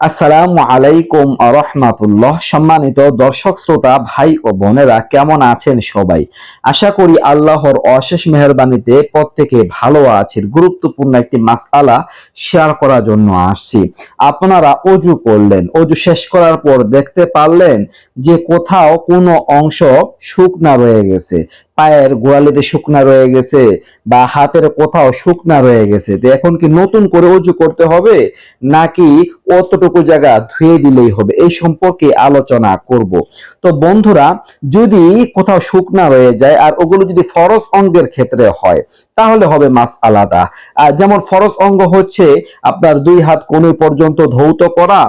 আসসালামু আলাইকুম রহমাতুল্লাহ। সম্মানিত দর্শক, শ্রোতা, ভাই ও বোনেরা, কেমন আছেন সবাই? আশা করি আল্লাহর অশেষ মেহরবানিতে প্রত্যেকে ভালো আছেন। গুরুত্বপূর্ণ একটি মাসআলা শেয়ার করার জন্য আসছি। আপনারা অজু করলেন। অজু শেষ করার পর দেখতে পারলেন যে কোথাও কোনো অংশ শুকনা রয়ে গেছে। পায়ের গোড়ালিতে শুকনা রয়ে গেছে বা হাতের কোথাও শুকনা রয়ে গেছে। তো এখন কি নতুন করে অজু করতে হবে নাকি অতটুকু জায়গা ধুয়ে দিলেই হবে। এই সম্পর্কে আলোচনা করব। তো বন্ধুরা, যদি কোথাও শুকনা রয়ে যায় আর ওগুলো যদি ফরস অঙ্গের ক্ষেত্রে হয়, তাহলে হবে মাস আলাদা। যেমন ফরস অঙ্গ হচ্ছে আপনার দুই হাত কোণে পর্যন্ত ধৌত করা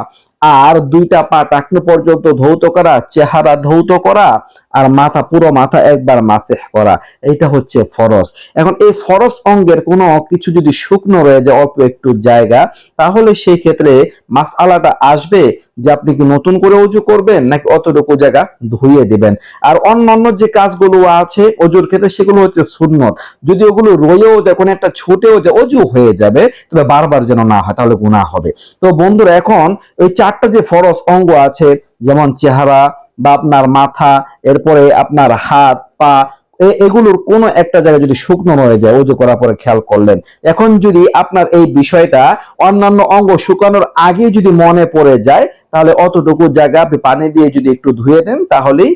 আর দুইটা পা টাকনো পর্যন্ত ধৌত করা, চেহারা ধৌত করা আর মাথা, পুরো মাথা একবার মাসে করা। এটা হচ্ছে ফরস এখন এই ফরস অঙ্গের কোনো কিছু যদি শুকনো রয়ে যায়, অল্প একটু জায়গা, তাহলে সেই ক্ষেত্রে মাস আলাটা আসবে যে আপনি কি নতুন করে উজু করবেন নাকি অতটুকু জায়গা ধুইয়ে দিবেন? আর অন্যান্য যে কাজগুলো আছে অজুর ক্ষেত্রে সেগুলো হচ্ছে সুন্নত। যদি ওগুলো রয়েও যায়, কোনো একটা ছুটেও যায় অজু হয়ে যাবে, তবে বারবার যেন না হয়, তাহলে গুনাহ হবে। তো বন্ধুরা, এখন ওই চারটা যে ফরজ অঙ্গ আছে, যেমন চেহারা বা আপনার মাথা, এরপরে আপনার হাত, পা এগুলোর কোনো একটা জায়গায় যদি শুকনো রয়ে যায় ওজু করার পরে খেয়াল করলেন। এখন যদি আপনার এই বিষয়টা অন্যান্য অঙ্গ শুকানোর আগে যদি মনে পড়ে যায়, তাহলে অতটুকু জায়গা আপনি পানি দিয়ে যদি একটু ধুয়ে দেন, তাহলেই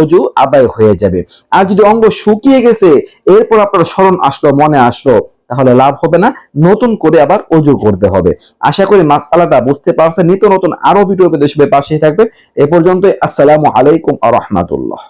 অজু আদায় হয়ে যাবে। আর যদি অঙ্গ শুকিয়ে গেছে, এরপর আপনার স্মরণ আসলো, মনে আসলো, তাহলে লাভ হবে না। নতুন করে আবার অজু করতে হবে। আশা করি মাসআলাটা বুঝতে পারছেন। নিত্য নতুন আরও ভিডিও পেতে পাশে থাকবে এ পর্যন্ত আসসালামু আলাইকুম আ রহমাতুল্লাহ।